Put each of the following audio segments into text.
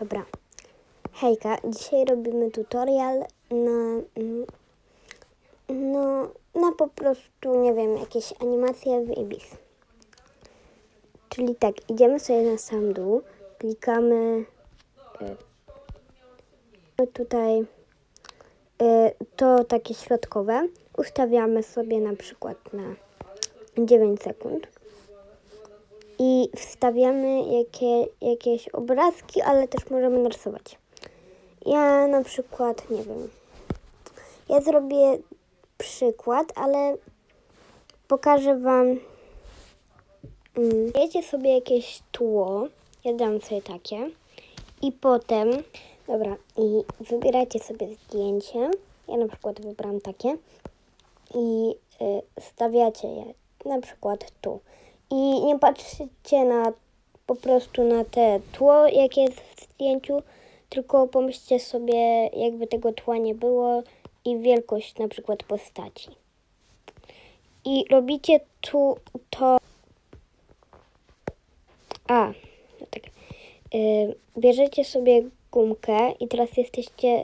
Dobra. Hejka, dzisiaj robimy tutorial na, mm, no, na po prostu, nie wiem, jakieś animacje w Ibis. Czyli tak, idziemy sobie na sam dół, klikamy y, tutaj y, to takie środkowe, ustawiamy sobie na przykład na 9 sekund i wstawiamy jakie, jakieś obrazki, ale też możemy narysować. Ja na przykład, nie wiem, ja zrobię przykład, ale pokażę Wam. Mm, Wiecie sobie jakieś tło, ja dam sobie takie i potem, dobra, i wybieracie sobie zdjęcie. Ja na przykład wybrałam takie i y, stawiacie je na przykład tu. I nie patrzycie na po prostu na te tło, jakie jest w zdjęciu, tylko pomyślcie sobie, jakby tego tła nie było i wielkość na przykład postaci. I robicie tu to. A, no tak. Y, bierzecie sobie gumkę i teraz jesteście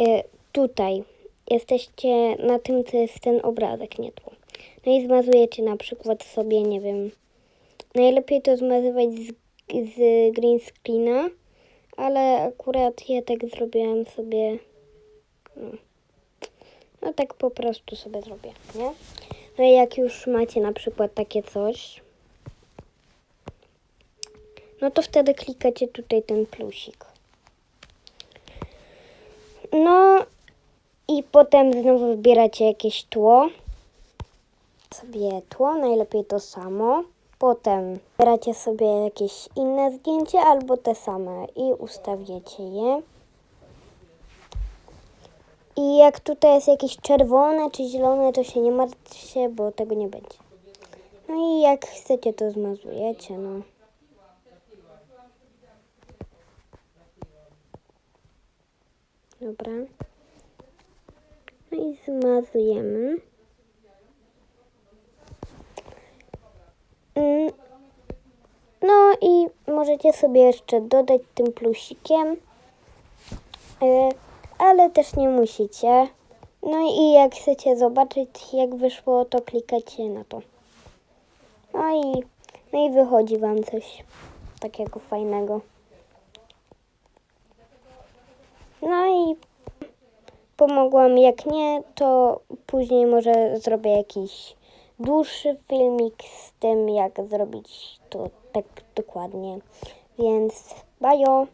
y, tutaj. Jesteście na tym, co jest ten obrazek, nie tło. No i zmazujecie na przykład sobie, nie wiem, najlepiej to zmazywać z, z green screena, ale akurat ja tak zrobiłam sobie, no, no tak po prostu sobie zrobię, nie? No i jak już macie na przykład takie coś, no to wtedy klikacie tutaj ten plusik. No i potem znowu wybieracie jakieś tło. Sobie tło, najlepiej to samo. Potem wybieracie sobie jakieś inne zdjęcie albo te same i ustawiacie je. I jak tutaj jest jakieś czerwone czy zielone, to się nie martwcie, bo tego nie będzie. No i jak chcecie, to zmazujecie, no. Dobra. No i zmazujemy. Mm, No i możecie sobie jeszcze dodać tym plusikiem, E, ale też nie musicie. No i jak chcecie zobaczyć jak wyszło, to klikacie na to. No i, no i wychodzi Wam coś takiego fajnego. No i pomogłam. Jak nie, to później może zrobię jakiś dłuższy filmik z tym, jak zrobić to tak dokładnie. Więc bajo!